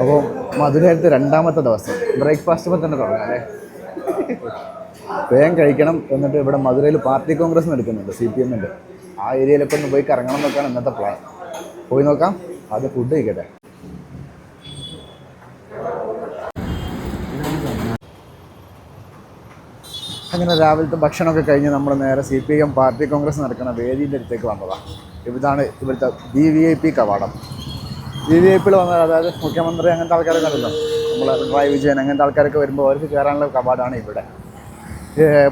അപ്പോൾ മധുരത്തെ രണ്ടാമത്തെ ദിവസം. ബ്രേക്ക്ഫാസ്റ്റ് തന്നെ തുടങ്ങാം അല്ലേ? വേഗം കഴിക്കണം എന്നിട്ട് ഇവിടെ മധുരയിൽ പാർട്ടി കോൺഗ്രസ് നടക്കുന്നുണ്ട് സി പി എമ്മിന്റെ ആ ഏരിയയിലൊക്കെ ഒന്ന് പോയി കറങ്ങണം എന്നൊക്കെയാണ് ഇന്നത്തെ പ്ലാൻ പോയി നോക്കാം. അത് ഫുഡ് കഴിക്കട്ടെ. അങ്ങനെ രാവിലത്തെ ഭക്ഷണമൊക്കെ കഴിഞ്ഞ് നമ്മൾ നേരെ C P M party congress നടക്കുന്ന വേദിന്റെ അടുത്തേക്ക് വന്നതാണ് ഇതാണ് ഇവിടുത്തെ ബി വി ഐ പി കവാടം. ബി വി ഐ പിയിൽ വന്നത് അതായത് മുഖ്യമന്ത്രി അങ്ങനത്തെ ആൾക്കാരൊക്കെ ഉണ്ടല്ലോ നമ്മൾ പിണറായി വിജയൻ അങ്ങനത്തെ ആൾക്കാരൊക്കെ വരുമ്പോൾ അവർക്ക് കയറാനുള്ള കവാടാണ് ഇവിടെ.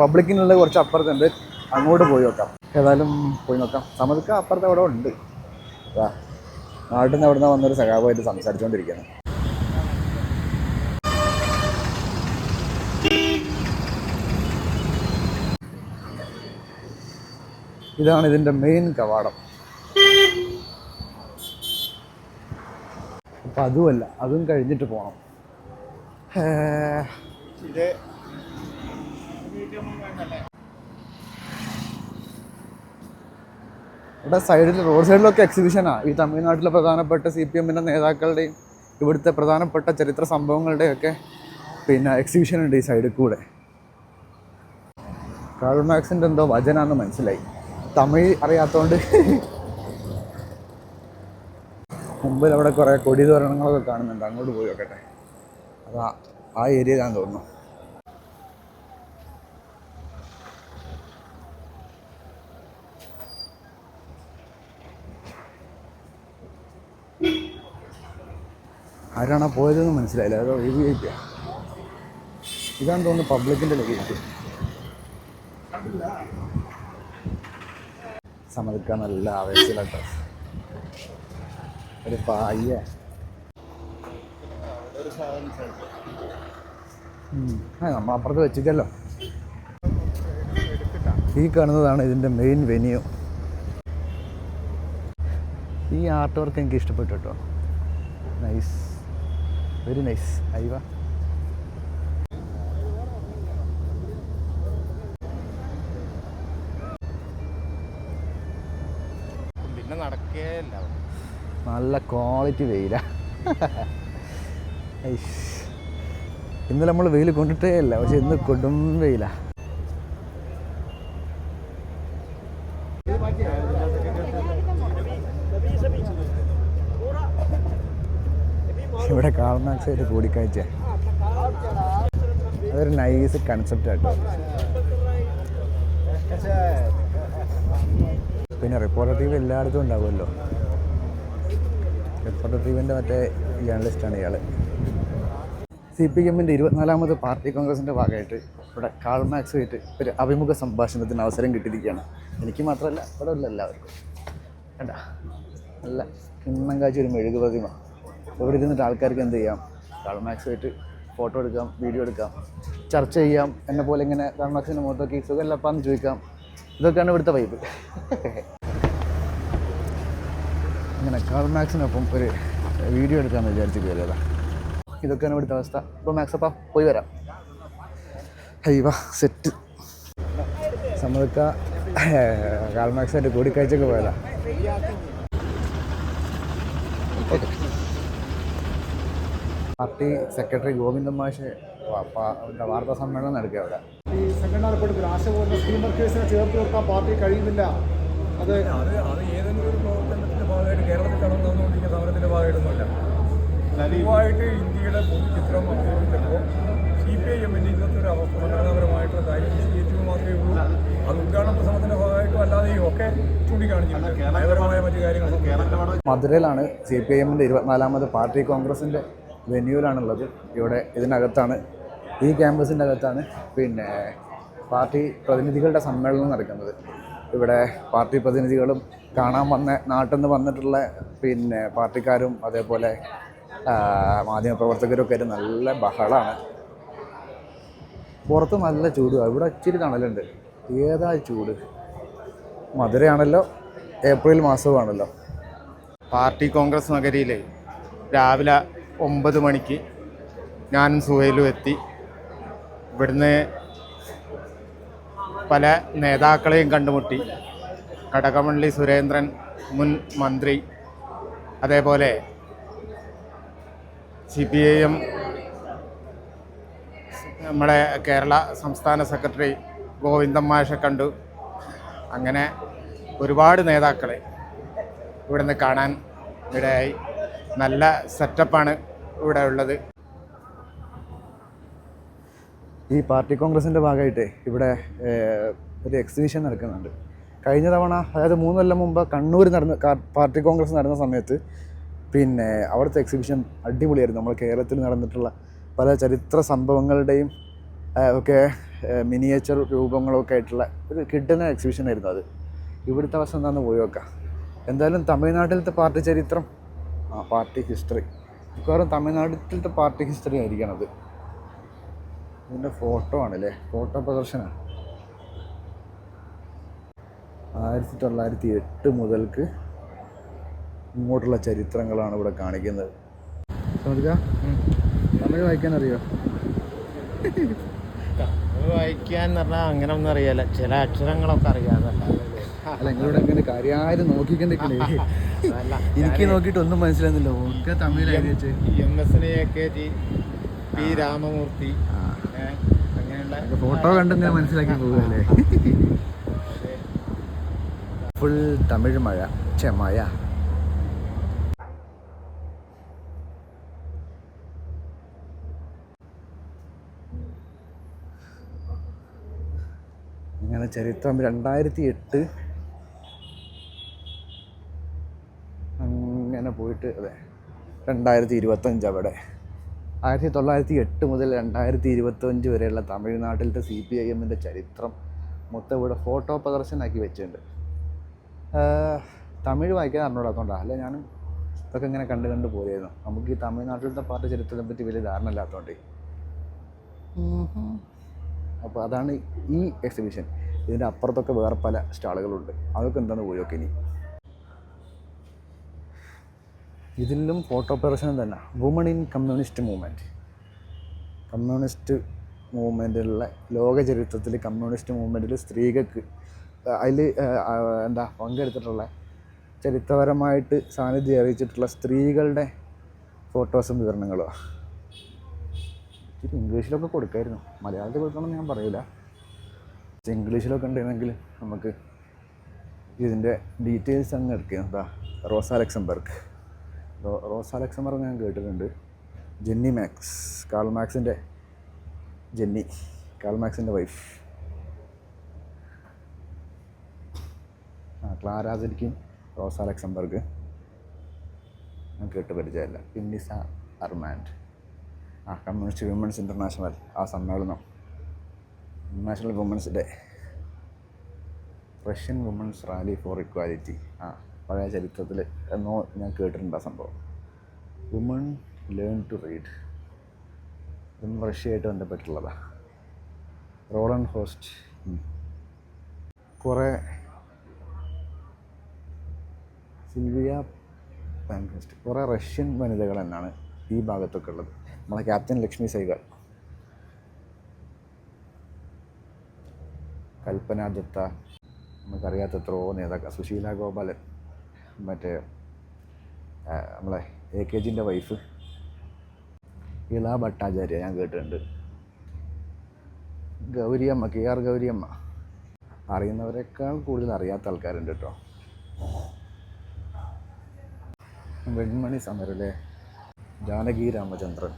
പബ്ലിക്കിനുള്ളത് കുറച്ച് അപ്പുറത്തുണ്ട്. അങ്ങോട്ട് പോയി നോക്കാം. ഏതായാലും പോയി നോക്കാം. സമ്മതിക്ക അപ്പുറത്ത് അവിടെ ഉണ്ട്. നാട്ടിൽ നിന്ന് അവിടെ നിന്ന് വന്നൊരു സഖാവായിട്ട് സംസാരിച്ചുകൊണ്ടിരിക്കുകയാണ് ഇതാണ് ഇതിന്റെ മെയിൻ കവാടം. അപ്പം അതുമല്ല അതും കഴിഞ്ഞിട്ട് പോകണം ഇത് ഇവിടെ സൈഡിൽ റോഡ് സൈഡിലൊക്കെ എക്സിബിഷനാണ് ഈ തമിഴ്നാട്ടിലെ പ്രധാനപ്പെട്ട സി പി എമ്മിന്റെ നേതാക്കളുടെയും ഇവിടുത്തെ പ്രധാനപ്പെട്ട ചരിത്ര സംഭവങ്ങളുടെയൊക്കെ പിന്നെ എക്സിബിഷൻ ഉണ്ട് ഈ സൈഡിൽ കൂടെ. കാൾ മാക്സിന്റെ എന്തോ വചനാന്ന് മനസ്സിലായി. തമിഴ് അറിയാത്തതുകൊണ്ട് മുമ്പിൽ അവിടെ കുറേ കൊടി തോരണങ്ങളൊക്കെ കാണുന്നുണ്ട്. അങ്ങോട്ട് പോയി നോക്കട്ടെ. അതാ ആ ഏരിയയിലാന്ന് തോന്നുന്നു. ആരാണോ പോയതെന്ന് മനസ്സിലായില്ല. അതോ വി ഐ പി ഇതാണെന്ന് തോന്നുന്നു പബ്ലിക്കിന്റെ ലഗേജ് സമ്മതിക്കാൻ നല്ല ആവേശത്തിലാട്ടോ ഒരു പായ നമ്മൾ അപ്പുറത്ത് വെച്ചിട്ടല്ലോ. ഈ കാണുന്നതാണ് ഇതിന്റെ മെയിൻ വെന്യൂ ഈ ആർട്ട് വർക്ക് എനിക്ക് ഇഷ്ടപ്പെട്ടു കേട്ടോ നൈസ് വെരി നൈസ് അയ്യ നല്ല ക്വാളിറ്റി വെയിലാണ് ഇന്നലെ നമ്മൾ വെയിൽ കൊണ്ടിട്ടേ ഇല്ല. പക്ഷെ ഇന്ന് കൊടും വെയില. ഇവിടെ കാർമാക്സായിട്ട് കൂടിക്കാഴ്ച. അതൊരു നൈസ് കൺസെപ്റ്റ് ആട്ടോ. പിന്നെ റിപ്പോർട്ടർ ടീം എല്ലായിടത്തും ഉണ്ടാവുമല്ലോ. റിപ്പോർട്ടർ ടി വിന്റെ മറ്റേ ജേർണലിസ്റ്റാണ് ഇയാൾ സി പി എമ്മിന്റെ ഇരുപത്തിനാലാമത് പാർട്ടി കോൺഗ്രസിന്റെ ഭാഗമായിട്ട് ഇവിടെ കാൾമാക്സ് ആയിട്ട് ഒരു അഭിമുഖ സംഭാഷണത്തിന് അവസരം കിട്ടിയിരിക്കുകയാണ്. എനിക്ക് മാത്രമല്ല ഇവിടെ ഉള്ള എല്ലാവർക്കും. കണ്ട? നല്ല കിണ്ണം കാഴ്ച ഒരു മെഴുകു പ്രതിമ. ഇവിടെ ഇരുന്നിട്ട് ആൾക്കാർക്ക് എന്ത് ചെയ്യാം? കാൾമാക്സ് ആയിട്ട് ഫോട്ടോ എടുക്കാം വീഡിയോ എടുക്കാം ചർച്ച ചെയ്യാം എന്നെ പോലെ ഇങ്ങനെ കാൾ മാക്സിന്റെ മുഖത്തൊക്കെ സുഖമല്ലപ്പാന്ന് ചോദിക്കാം. ഇതൊക്കെയാണ് ഇവിടുത്തെ വൈബ് ഇങ്ങനെ കാൾമാക്സിനൊപ്പം ഒരു വീഡിയോ എടുക്കാമെന്ന് വിചാരിച്ച് കയറിയതാ ഇതൊക്കെയാണ് ഇവിടുത്തെ അവസ്ഥ. അപ്പോൾ മാക്സപ്പാ പോയി വരാം. ഹൈവ സെറ്റ് സമ്മതിക്ക കാൽമാക്സായിട്ട് കൂടിക്കാഴ്ചയൊക്കെ പോയതാ. ഓക്കെ പാർട്ടി സെക്രട്ടറി ഗോവിന്ദൻ മാഷ് വാർത്താ സമ്മേളനം നടക്കുക അവിടെ. ഈ സംഘടനാ റിപ്പോർട്ട് സ്റ്റീമർ കേസിനെ ചേർത്ത് നിർത്താൻ പാർട്ടി കഴിയുന്നില്ല. അത് അത് അത് ഏതെങ്കിലും കേരളത്തിൽ കടന്നു വന്നുകൊണ്ടിരിക്കുന്ന സമരത്തിന്റെ ഭാഗമായിട്ടൊന്നുമില്ല. പൊതുവായിട്ട് ഇന്ത്യയുടെ പൊതുചിത്രം അവതരിപ്പിച്ചപ്പോൾ സി പി ഐ എമ്മിന്റെ ഇന്നത്തെ ഒരു അവസ്ഥ സംഘടനാപരമായിട്ടുള്ള കാര്യം വിശദീകരിക്കുക മാത്രമേ ഉള്ളൂ. അത് ഉദ്ഘാടന പ്രസംഗത്തിന്റെ ഭാഗമായിട്ടും അല്ലാതെയും ഒക്കെ ചൂണ്ടിക്കാണിച്ചിട്ടുണ്ട്. നയപരമായ മറ്റു കാര്യങ്ങൾ മധുരയിലാണ് സി പി ഐ എമ്മിന്റെ ഇരുപത്തിനാലാമത് പാർട്ടി കോൺഗ്രസിന്റെ വെന്യൂലാണുള്ളത്. ഇവിടെ ഇതിനകത്താണ് ഈ ക്യാമ്പസിന്റെ അകത്താണ് പിന്നെ പാർട്ടി പ്രതിനിധികളുടെ സമ്മേളനം നടക്കുന്നത്. ഇവിടെ പാർട്ടി പ്രതിനിധികളും കാണാൻ വന്ന നാട്ടിൽ നിന്ന് വന്നിട്ടുള്ള പിന്നെ പാർട്ടിക്കാരും അതേപോലെ മാധ്യമപ്രവർത്തകരും മാധ്യമപ്രവർത്തകരൊക്കെ ആയിട്ട് നല്ല ബഹളമാണ് പുറത്ത് നല്ല ചൂട് ഇവിടെ ഇച്ചിരി തണലുണ്ട്. ഏതാ ചൂട്? മധുരയാണല്ലോ ഏപ്രിൽ മാസമാണല്ലോ. പാർട്ടി കോൺഗ്രസ് നഗരിയിൽ രാവിലെ ഒമ്പത് മണിക്ക് ഞാനും സുഹൈലും എത്തി. ഇവിടുന്ന് പല നേതാക്കളെയും കണ്ടുമുട്ടി. കടകമള്ളി സുരേന്ദ്രൻ മുൻ മന്ത്രി അതേപോലെ സി പി ഐ എം നമ്മുടെ കേരള സംസ്ഥാന സെക്രട്ടറി ഗോവിന്ദൻ മാഷെ കണ്ടു. അങ്ങനെ ഒരുപാട് നേതാക്കളെ ഇവിടുന്ന് കാണാൻ ഇടയായി. നല്ല സെറ്റപ്പാണ് ഇവിടെ ഉള്ളത്. ഈ പാർട്ടി കോൺഗ്രസിന്റെ ഭാഗമായിട്ട് ഇവിടെ ഒരു എക്സിബിഷൻ നടക്കുന്നുണ്ട്. കഴിഞ്ഞ തവണ അതായത് മൂന്ന് കൊല്ലം മുമ്പ് കണ്ണൂർ നടന്ന പാർട്ടി കോൺഗ്രസ് നടന്ന സമയത്ത് പിന്നെ അവിടുത്തെ എക്സിബിഷൻ അടിപൊളിയായിരുന്നു. നമ്മൾ കേരളത്തിൽ നടന്നിട്ടുള്ള പല ചരിത്ര സംഭവങ്ങളുടെയും ഒക്കെ മിനിയേച്ചർ രൂപങ്ങളൊക്കെ ആയിട്ടുള്ള ഒരു കിട്ടുന്ന എക്സിബിഷൻ ആയിരുന്നു അത്. ഇവിടുത്തെ അവസ്ഥ എന്താണെന്ന് പോയി നോക്കാം. എന്തായാലും തമിഴ്നാട്ടിലത്തെ പാർട്ടി ചരിത്രം ആ പാർട്ടി ഹിസ്റ്ററി മിക്കവാറും തമിഴ്നാട്ടിലത്തെ പാർട്ടി ഹിസ്റ്ററി ആയിരിക്കണം അത് ഇതിന്റെ ഫോട്ടോ ആണല്ലേ? ഫോട്ടോ പ്രദർശനം. ആയിരത്തി തൊള്ളായിരത്തി എട്ട് മുതൽക്ക് ഇങ്ങോട്ടുള്ള ചരിത്രങ്ങളാണ് ഇവിടെ കാണിക്കുന്നത്. തമിഴ് വായിക്കാൻ അറിയോ വായിക്കാൻ പറഞ്ഞാൽ അങ്ങനെ ഒന്നും അറിയാല ചില അക്ഷരങ്ങളൊക്കെ അറിയാതല്ല അല്ല നിങ്ങളോട് എങ്ങനെ കാര്യമായിട്ട് നോക്കിക്കൊണ്ടിരിക്കണേ എനിക്ക് നോക്കിയിട്ട് ഒന്നും മനസ്സിലാകുന്നില്ല ഒക്കെ Tamil M S G P Ramamurthy അങ്ങനെയുള്ള ഫോട്ടോ കണ്ടിങ്ങനെ മനസ്സിലാക്കി പോവുകയല്ലേ? ഫുൾ തമിഴ് മഴ. ചെ മഴ. ഇങ്ങനെ ചരിത്രം രണ്ടായിരത്തി എട്ട് അങ്ങനെ പോയിട്ട് അതെ രണ്ടായിരത്തി ഇരുപത്തഞ്ച് അവിടെ. ആയിരത്തി തൊള്ളായിരത്തി എട്ട് മുതൽ രണ്ടായിരത്തി ഇരുപത്തഞ്ച് വരെയുള്ള തമിഴ്നാട്ടിലത്തെ സി പി ഐ എമ്മിന്റെ ചരിത്രം മൊത്തം ഇവിടെ ഫോട്ടോ പ്രദർശനമാക്കി വെച്ചിട്ടുണ്ട്. തമിഴ് വായിക്കാൻ അറിഞ്ഞൂടാത്തതുകൊണ്ടാണ് അല്ലെ ഞാനും ഇതൊക്കെ ഇങ്ങനെ കണ്ട് കണ്ട് പോരായിരുന്നു നമുക്ക് ഈ തമിഴ്നാട്ടിലത്തെ പാട്ട് ചരിത്രത്തെ പറ്റി വലിയ ധാരണ ഇല്ലാത്തതുകൊണ്ട് അപ്പോൾ അതാണ് ഈ എക്സിബിഷൻ ഇതിന്റെ അപ്പുറത്തൊക്കെ വേറെ പല സ്റ്റാളുകളുണ്ട്. അതൊക്കെ എന്താണ് പോയി ഒക്കെ ഇനി. ഇതിലും ഫോട്ടോ പ്രദർശനം തന്നെ. Woman in communist movement communist മൂവ്മെന്റിലുള്ള ലോക ചരിത്രത്തിൽ കമ്മ്യൂണിസ്റ്റ് മൂവ്മെന്റിൽ സ്ത്രീകൾക്ക് അതിൽ എന്താ പങ്കെടുത്തിട്ടുള്ള ചരിത്രപരമായിട്ട് സാന്നിധ്യം അറിയിച്ചിട്ടുള്ള സ്ത്രീകളുടെ ഫോട്ടോസും വിവരണങ്ങളും. ഇത് ഇംഗ്ലീഷിലൊക്കെ കൊടുക്കായിരുന്നു. മലയാളത്തിൽ കൊടുക്കണമെന്ന് ഞാൻ പറയില്ല ഇംഗ്ലീഷിലൊക്കെ ഉണ്ടെങ്കിൽ നമുക്ക് ഇതിന്റെ ഡീറ്റെയിൽസ് അങ്ങ് എടുക്കുക എന്താ റോസ അലക്സംബർഗ് റോസ അലക്സംബർഗ് ഞാൻ കേട്ടിട്ടുണ്ട്. ജെന്നി മാക്സ് കാൾ മാക്സിന്റെ ജെന്നി കാൾ മാക്സിന്റെ വൈഫ്. ആ ക്ലാരാസരിക്കും റോസ അലക്സംബർഗ് ഞാൻ കേട്ട് പരിചയമില്ല. പിന്നിസ അർമാൻഡ്. ആ കമ്മ്യൂണിസ്റ്റ് വിമൻസ് ഇന്റർനാഷണൽ. ആ സമ്മേളനം. International Women's Day. Russian women's rally for equality. ആ പഴയ ചരിത്രത്തിൽ എന്നോ ഞാൻ കേട്ടിട്ടുണ്ട് ആ സംഭവം. വുമൺ ലേൺ ടു റീഡ് ഇതും റഷ്യയായിട്ട് ബന്ധപ്പെട്ടുള്ളതാണ് റോളൻ ഹോസ്റ്റ്. കുറേ സിൽവിയ പാൻക്രിസ്റ്റ്. കുറേ റഷ്യൻ വനിതകൾ തന്നെയാണ് ഈ ഭാഗത്തൊക്കെ ഉള്ളത്. നമ്മളെ ക്യാപ്റ്റൻ ലക്ഷ്മി സൈഗർ കൽപ്പന ദത്ത നമുക്കറിയാത്ത എത്രയോ നേതാക്കൾ സുശീല ഗോപാലൻ മറ്റേ നമ്മളെ എ കെ ജിന്റെ വൈഫ് ഇള ഭട്ടാചാര്യ ഞാൻ കേട്ടിട്ടുണ്ട്. Gowriamma K R Gowriamma. അറിയുന്നവരെക്കാൾ കൂടുതൽ അറിയാത്ത ആൾക്കാരുണ്ട് കേട്ടോ. വെൺമണി സമരലെ ജാനകി രാമചന്ദ്രൻ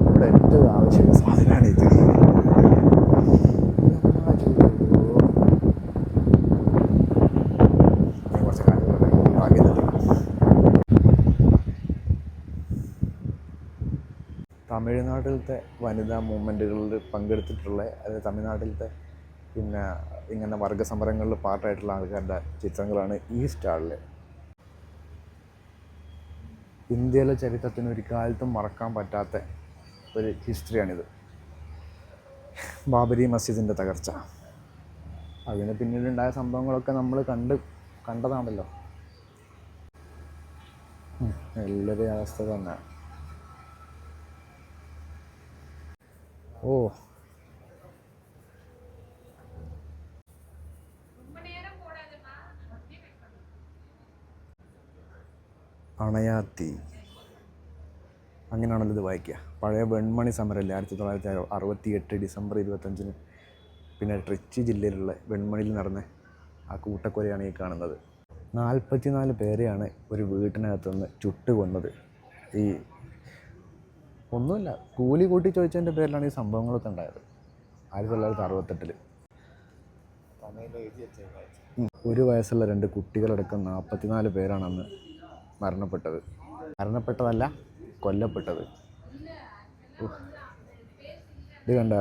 ഇവിടെ ഏറ്റവും ആവശ്യമുള്ള സാധനമാണ് ഇത് ഞാൻ കുറച്ച് കാര്യങ്ങളുണ്ട് ഭാഗ്യം തമിഴ്നാട്ടിലത്തെ വനിതാ മൂവ്മെന്റുകളിൽ പങ്കെടുത്തിട്ടുള്ള അതായത് തമിഴ്നാട്ടിലത്തെ പിന്നെ ഇങ്ങനെ വർഗ സമരങ്ങളിൽ പാർട്ടായിട്ടുള്ള ആൾക്കാരുടെ ചിത്രങ്ങളാണ് ഈ സ്റ്റാളിൽ ഇന്ത്യയിലെ ചരിത്രത്തിന് ഒരു കാലത്തും മറക്കാൻ പറ്റാത്ത ഒരു ഹിസ്റ്ററിയാണിത്. ബാബരി മസ്ജിദിന്റെ തകർച്ച. അതിന് പിന്നീടുണ്ടായ സംഭവങ്ങളൊക്കെ നമ്മൾ കണ്ട് കണ്ടതാണല്ലോ. എല്ലാവരുടെയും അവസ്ഥ തന്നെ. ഓ. അണയാത്തി. അങ്ങനെയാണല്ലോ ഇത് വായിക്കുക. പഴയ വെൺമണി സമരമല്ലേ ആയിരത്തി തൊള്ളായിരത്തി അറുപത്തി എട്ട് ഡിസംബർ ഇരുപത്തഞ്ചിന്. പിന്നെ ട്രിച്ചി ജില്ലയിലുള്ള വെൺമണിയിൽ നടന്ന ആ കൂട്ടക്കൊലയാണ് ഈ കാണുന്നത്. നാൽപ്പത്തിനാല് പേരെയാണ് ഒരു വീട്ടിനകത്തുനിന്ന് ചുട്ടുകൊന്നത്. ഈ ഒന്നുമില്ല. കൂലി കൂട്ടി ചോദിച്ചതിന്റെ പേരിലാണ് ഈ സംഭവങ്ങളൊക്കെ ഉണ്ടായത്. ആയിരത്തി തൊള്ളായിരത്തി അറുപത്തെട്ടിൽ. ഒരു വയസ്സുള്ള രണ്ട് കുട്ടികളടക്കം നാൽപ്പത്തിനാല് പേരാണ് അന്ന് മരണപ്പെട്ടത്. മരണപ്പെട്ടതല്ല കൊല്ലപ്പെട്ടത്. ഇത് കണ്ട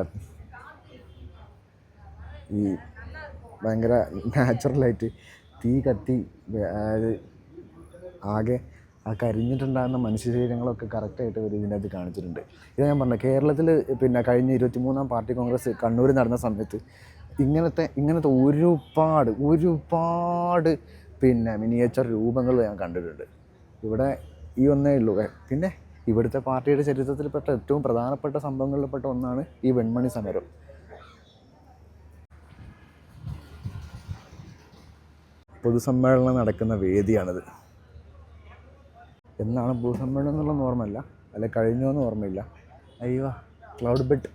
ഈ ഭയങ്കര നാച്ചുറലായിട്ട് തീ കത്തി ആകെ ആ കരിഞ്ഞിട്ടുണ്ടാകുന്ന മനുഷ്യ ശരീരങ്ങളൊക്കെ കറക്റ്റായിട്ട് ഒരു ഇതിനകത്ത് കാണിച്ചിട്ടുണ്ട്. ഇത് ഞാൻ പറഞ്ഞു കേരളത്തിൽ പിന്നെ കഴിഞ്ഞ ഇരുപത്തി മൂന്നാം പാർട്ടി കോൺഗ്രസ് കണ്ണൂർ നടന്ന സമയത്ത് ഇങ്ങനത്തെ ഇങ്ങനത്തെ ഒരുപാട് ഒരുപാട് പിന്നെ മിനിയേച്ചർ രൂപങ്ങൾ ഞാൻ കണ്ടിട്ടുണ്ട്. ഇവിടെ ഈ ഒന്നേ ഉള്ളൂ. പിന്നെ ഇവിടുത്തെ പാർട്ടിയുടെ ചരിത്രത്തിൽപ്പെട്ട ഏറ്റവും പ്രധാനപ്പെട്ട സംഭവങ്ങളിൽപ്പെട്ട ഒന്നാണ് ഈ വെൺമണി സമരം. പൊതുസമ്മേളനം നടക്കുന്ന വേദിയാണിത്. എന്നാണ് ഭൂസമ്മേളനം എന്നുള്ള ഓർമ്മയില്ല. അല്ല കഴിഞ്ഞോ എന്ന് ഓർമ്മയില്ല. അയ്യോ ക്ലൗഡ് ബെഡ്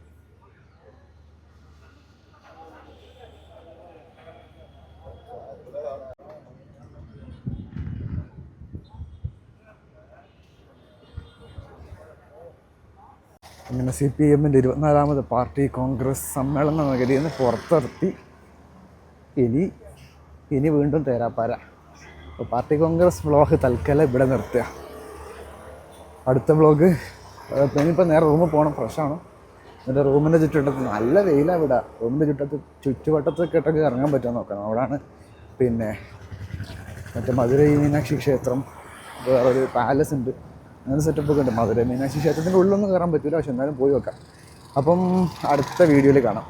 അങ്ങനെ സി പി എമ്മിന്റെ ഇരുപത്തിനാലാമത് പാർട്ടി കോൺഗ്രസ് സമ്മേളനം നഗരിയിൽ നിന്ന് പുറത്തിറത്തി ഇനി ഇനി വീണ്ടും തേരാപ്പാര. അപ്പോൾ പാർട്ടി കോൺഗ്രസ് ബ്ലോക്ക് തൽക്കാലം ഇവിടെ നിർത്തുക. അടുത്ത വ്ളോഗ് ഇനിയിപ്പോൾ നേരെ റൂമിൽ പോകണം ഫ്രഷാണ് എന്നിട്ട് റൂമിന്റെ ചുറ്റുവട്ടത്ത് നല്ല വെയിലാണ് ഇവിടെ. റൂമിന്റെ ചുറ്റത്ത് ചുറ്റുവട്ടത്തൊക്കെ ഇട്ടൊക്കെ ഇറങ്ങാൻ പറ്റുമോ നോക്കണം. അവിടെയാണ് പിന്നെ മറ്റേ മധുരൈ മീനാക്ഷി ക്ഷേത്രം വേറൊരു പാലസ് ഉണ്ട്. അങ്ങനെ സെറ്റപ്പ് ഒക്കെ ഉണ്ട്. മധുരൈ മീനാക്ഷി ക്ഷേത്രത്തിന്റെ ഉള്ളിലൊന്നും കയറാൻ പറ്റില്ല പക്ഷെ എന്തായാലും പോയി വെക്കാം അപ്പം അടുത്ത വീഡിയോയിൽ കാണാം.